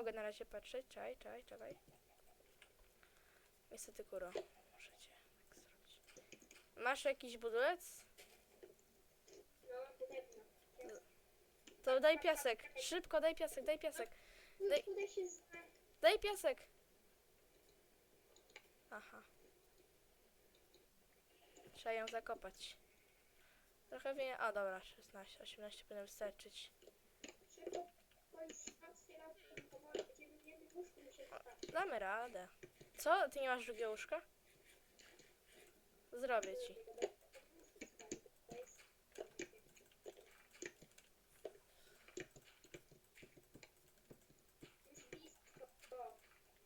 mogę na razie patrzeć. Czaj, czaj, czekaj. Niestety, kuro. Muszę cię tak zrobić. Masz jakiś budulec? To daj piasek. Szybko, daj piasek, daj piasek. Daj-. Daj piasek. Aha. Trzeba ją zakopać. Trochę wie... A dobra, 16, 18 powinno wystarczyć. Damy radę. Co? Ty nie masz drugiego łóżka? Zrobię ci.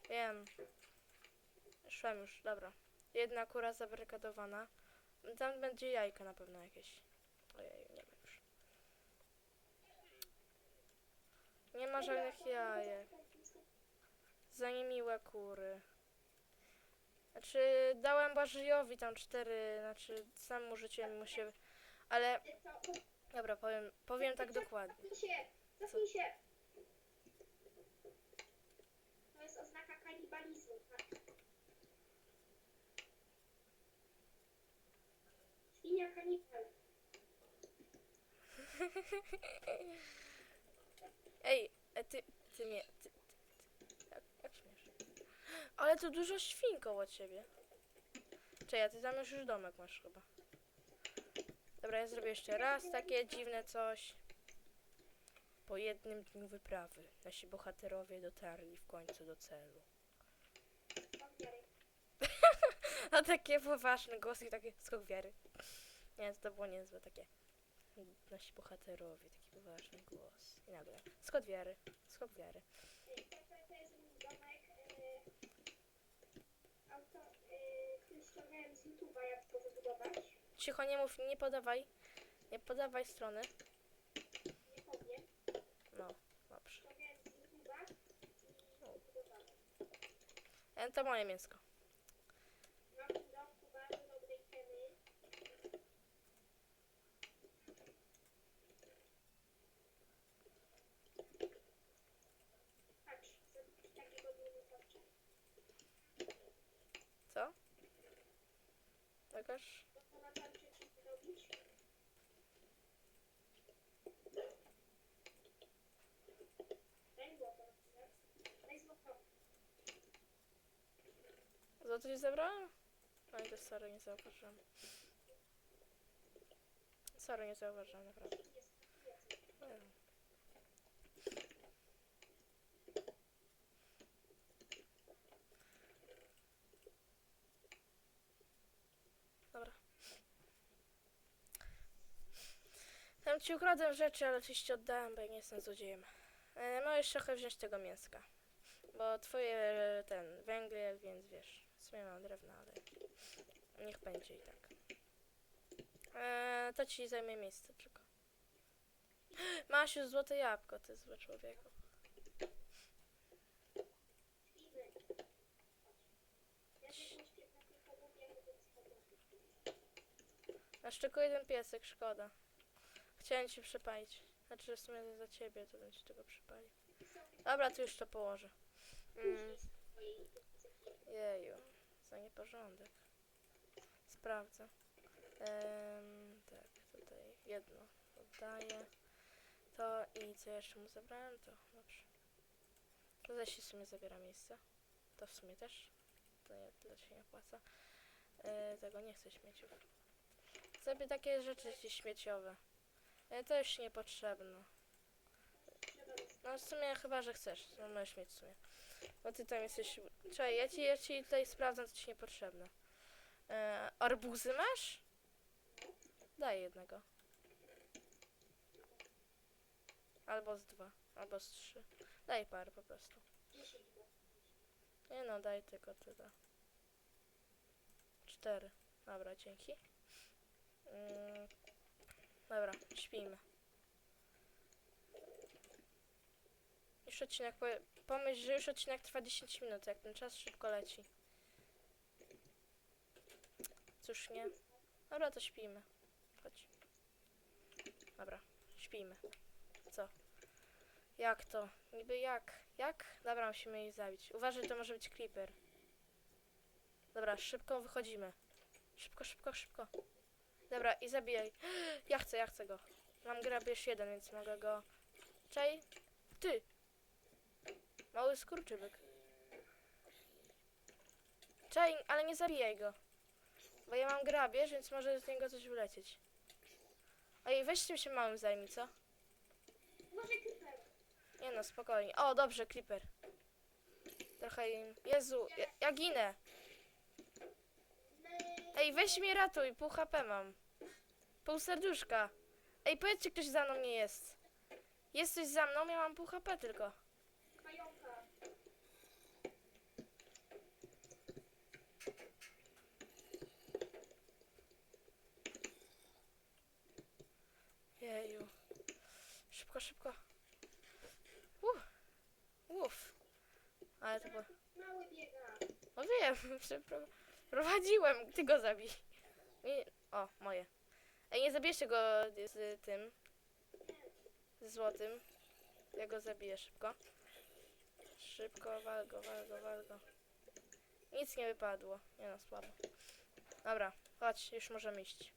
Wiem. Szłam już, dobra. Jedna kura zabrykadowana. Tam będzie jajka na pewno jakieś. Ojej, nie wiem już. Nie ma żadnych jajek. Za niemiłe kury. Znaczy, dałem Barzyjowi tam cztery, znaczy sam rzuciłem mu się, ale dobra, powiem, powiem tak dokładnie. Cofnij się, cofnij się. To jest oznaka kanibalizmu. tak. Świnia kanibal. Ej, e, ty, ty mnie, ty? Ale tu dużo świn koło ciebie. Czekaj, ty tam już domek masz chyba. Dobra, ja zrobię jeszcze raz takie dziwne coś. Po jednym dniu wyprawy nasi bohaterowie dotarli w końcu do celu. A takie poważne głosy i takie skok wiary. Nie, to było niezłe takie. Nasi bohaterowie, taki poważny głos. I nagle skok wiary, skok wiary. Ej, To, to, to jest mój domek. e, Auto, e, który ściągałem z YouTube'a, jak to wybudować. Cicho, nie mów, nie podawaj. Nie podawaj strony. Nie powiem. No, dobrze. Ściągałem z YouTube'a i wybudowałem. E, To moje mięsko. Mam w tym domku bardzo dobrej ceny. Patrz, zrobić takiego dinozaurza. Co? Daj złoto. ci zabrałem? No i to sorry, nie zauważyłam. Sorry, nie zauważyłam, naprawdę. Jest, jest. Nie wiem. Dobra. Tam ci ukradłem rzeczy, ale oczywiście oddałem, bo ja nie jestem złodziejem. E, możesz trochę wziąć tego mięska. Bo twoje e, ten węgiel, więc wiesz. W sumie mam drewno, ale niech będzie i tak. E, to ci zajmie miejsce tylko. Masz już złote jabłko, ty zły człowieku. Masz tylko jeden piesek, szkoda. Chciałem ci przypalić. Znaczy w sumie za ciebie, to bym ci tego przypalił. Dobra, to już to położę. Mm, jeju, za nieporządek. Sprawdzę. Em, tak, tutaj jedno oddaję. To i co jeszcze mu zabrałem, to dobrze. To zaś się w sumie zabiera miejsce. To w sumie też. To nie, to się nie opłaca. E, tego nie chcę śmieciów. Sobie takie rzeczy ci śmieciowe. E, to już niepotrzebne. No w sumie chyba, że chcesz. No możesz mieć w sumie. Bo ty tam jesteś... Czekaj, ja ci, ja ci tutaj sprawdzam, co ci niepotrzebne. E, arbuzy masz? Daj jednego. Albo z dwa. Albo z trzy. Daj parę po prostu. Nie no, daj tylko tyle. Cztery. Dobra, dzięki. Mm, dobra, śpimy. Już odcinek, pomyśl, że już odcinek trwa 10 minut, jak ten czas szybko leci. Cóż nie. Dobra, to śpimy. Chodź. Dobra, śpimy. Co? Jak to? Niby jak? Jak? Dobra, musimy ich zabić. Uważaj, to może być creeper. Dobra, szybko wychodzimy. Szybko, szybko, szybko. Dobra, i zabijaj. Ja chcę, ja chcę go. Mam grabież jeden, więc mogę go... Czej? Ty! Mały skurczybyk. Czej, ale nie zabijaj go. Bo ja mam grabież, więc może z niego coś wylecieć. Ej, weź tym się małym zajmij, co? Może creeper. Nie no, spokojnie. O, dobrze, Creeper. Trochę im... Jezu, ja, ja ginę. Ej, weź mnie ratuj, pół HP mam. Pół serduszka. Ej, powiedzcie, ktoś za mną nie jest. Jesteś za mną, ja mam pół HP tylko. Jeju. Szybko, szybko. Uff. Uff. Ale to było... Mały biega. No wiem, przeprowadziłem. Ty go zabij. Nie, o, moje. Ej, nie zabierzcie go z tym. Z złotym. Ja go zabiję szybko. Szybko, wal go, wal go, wal go. Nic nie wypadło. Nie no, słabo. Dobra, chodź, już możemy iść.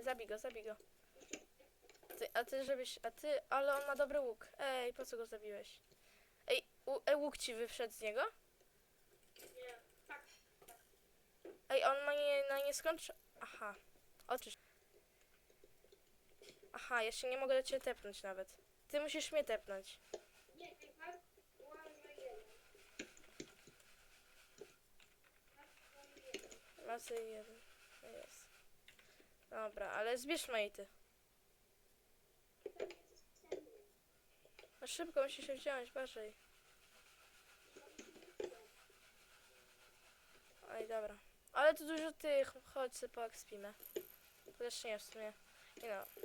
Zabij go, zabij go. Ty, a ty żebyś, a ty, ale on ma dobry łuk. Ej, po co go zabiłeś? Ej, u, e, łuk ci wyszedł z niego? Nie. Tak. Ej, on ma nie, skończy... Aha. Oczysz. Aha, jeszcze nie mogę do ciebie tepnąć nawet. Ty musisz mnie tepnąć. Nie, nie. Tak. Jeden. Tak. No Jest. Dobra, ale zbierz cenny. No szybko musisz się wziąć, bardziej. Oj, dobra. Ale tu dużo tych. Chodź sobie poekspimy. Chociaż nie, w sumie. Nie no.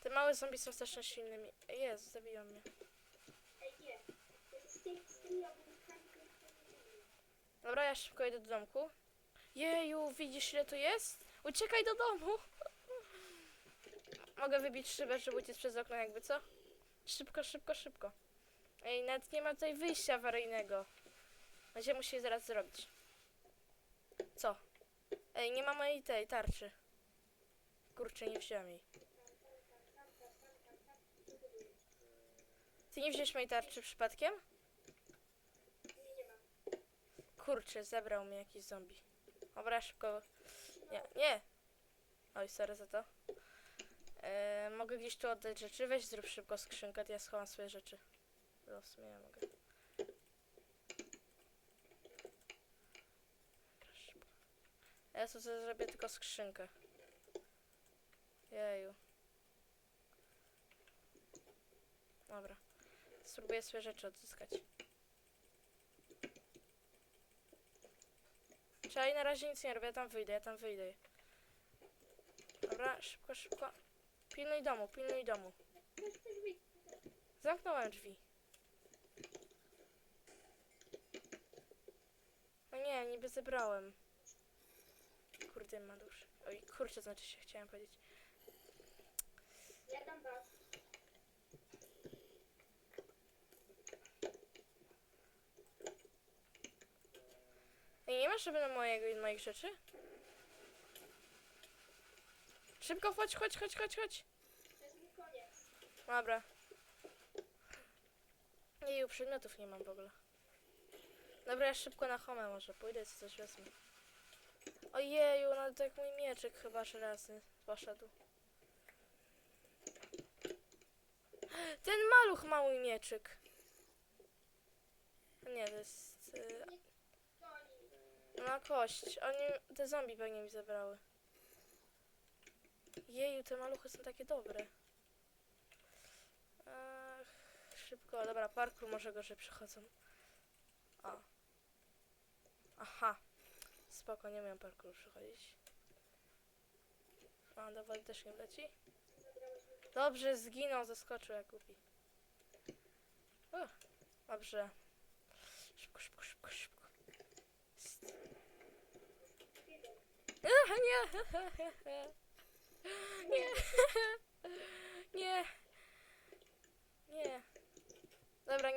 Te małe zombie są strasznie silnymi. Jest, zabiją mnie. To. Dobra, ja szybko idę do domku. Jeju, widzisz ile tu jest? Uciekaj do domu! Mogę wybić szybę, żeby uciec przez okno, jakby co? Szybko, szybko, szybko. Ej, nawet nie ma tutaj wyjścia awaryjnego. Będziemy musieli zaraz zrobić. Co? Ej, nie ma mojej tej tarczy. Kurczę, nie wziąłem jej. Ty nie wziąłeś mojej tarczy przypadkiem? Nie, nie. Kurczę, zabrał mnie jakiś zombie. Dobra, szybko. Nie, nie. Oj, sorry za to. E, mogę gdzieś tu oddać rzeczy. Weź zrób szybko skrzynkę, ja schowam swoje rzeczy. W sumie ja mogę. Dobra, szybko. Ja to zrobię tylko skrzynkę. Jeju. Dobra. Spróbuję swoje rzeczy odzyskać. Czekaj, na razie nic nie robię, ja tam wyjdę, ja tam wyjdę. Dobra, szybko, szybko. Pilnuj domu, pilnuj domu. Zamknąłem drzwi. No nie, niby zebrałem. Kurde, ma dusz. Oj, kurczę, znaczy się chciałem powiedzieć. Ja dam was. Ej, nie masz żeby na mojego moich rzeczy? Szybko, chodź, chodź, chodź, chodź, chodź. To jest mój koniec. Dobra. Jeju, przedmiotów nie mam w ogóle. Dobra, ja szybko na home może pójdę, co coś wezmę. Ojeju, no to jak mój mieczyk chyba żelazny poszedł. Ten maluch ma mój mieczyk. Nie, to jest... y, Goni. Na kość. Oni, te zombie pewnie mi zabrały. Jeju, te maluchy są takie dobre. Ach, szybko, dobra, parkour może gorzej przychodzą. O. Aha. Spoko, nie miałem parkour przychodzić. A, do wody też nie leci. Zabrałeś mi Dobrze, zginął, zaskoczył jak głupi. Dobrze. Szybko, szybko, szybko, szybko. Ach, nie! Nie! Nie! Nie! Dobra, nie